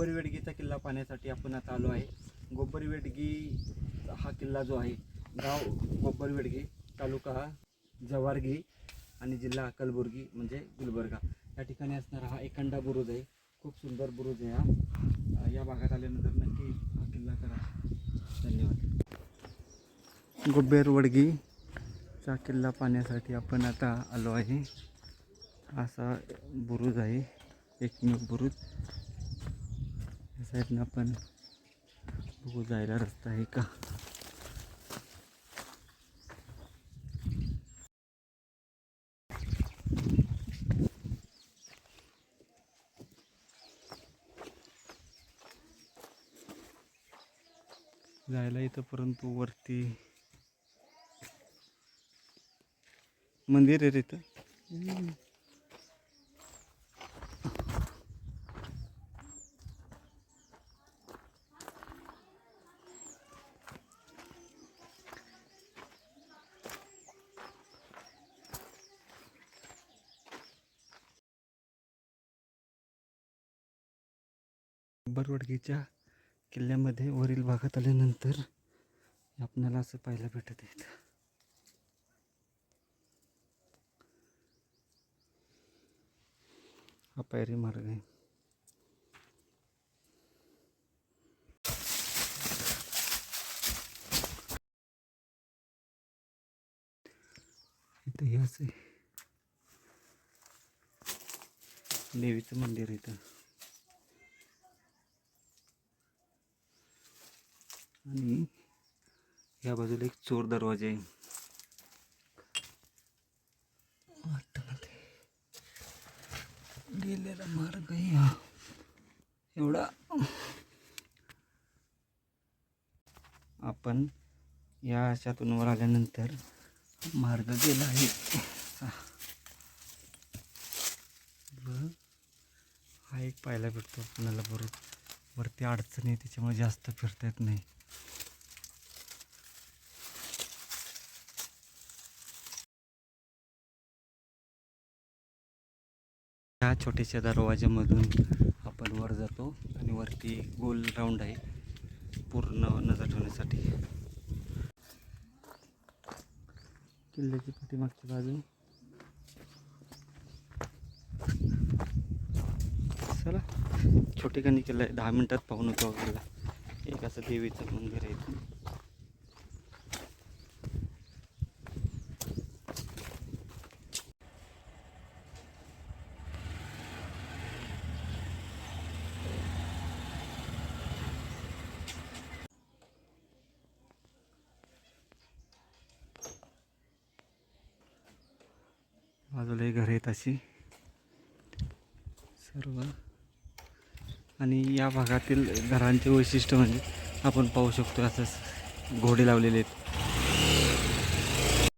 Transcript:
गोबरवेडगीचा वेडगीचा किल्ला पाहण्यासाठी आपण आता आलो आहे. गोबरवेडगी हा किल्ला जो आहे गाव गोबरवेडगी तालुका हा जवारगी आणि जिल्हा कलबुर्गी म्हणजे गुलबर्गा. या ठिकाणी असणारा हा एकंडा बुरुज आहे. खूप सुंदर बुरुज आहे हा. या भागात आल्यानंतर नक्की हा किल्ला करा. धन्यवाद. गोब्बेरवडगीचा किल्ला पाहण्यासाठी आपण आता आलो आहे. असा बुरुज आहे एकमेव बुरुज. या साईडनं आपण बघू जायला रस्ता आहे का. जायला इथं परंतु वरती मंदिर आहे तिथं बरवडगीच्या किल्ल्यामध्ये वरील भागात आल्यानंतर आपल्याला असं पाहायला भेटत आहे हा पायरी मार्ग आहे. इथं हे असं आहे. देवीचं मंदिर इथं. आणि या बाजूला एक चोर दरवाजा आहे. गेलेला मार्ग एवढा. आपण या अशातून वर आल्यानंतर मार्ग गेला आहे. हा. एक पाहायला भेटतो आपल्याला बरोबर वरती अडचणी आहे त्याच्यामुळे जास्त फिरता येत नाही. ह्या छोट्याशा दरवाज्यामधून आपण वर जातो आणि वरती गोल राऊंड आहे पूर्ण नजर ठेवण्यासाठी. किल्ल्याची पाठीमागची बाजू. चला. छोटेखानी केलं आहे दहा मिनटात पाहून होतो हा एक असं देवीचं मंदिर आहे बाजूला घर आहेत अशी सर्व. आणि या भागातील घरांचे वैशिष्ट्य म्हणजे आपण पाहू शकतो असं घोडे लावलेले आहेत.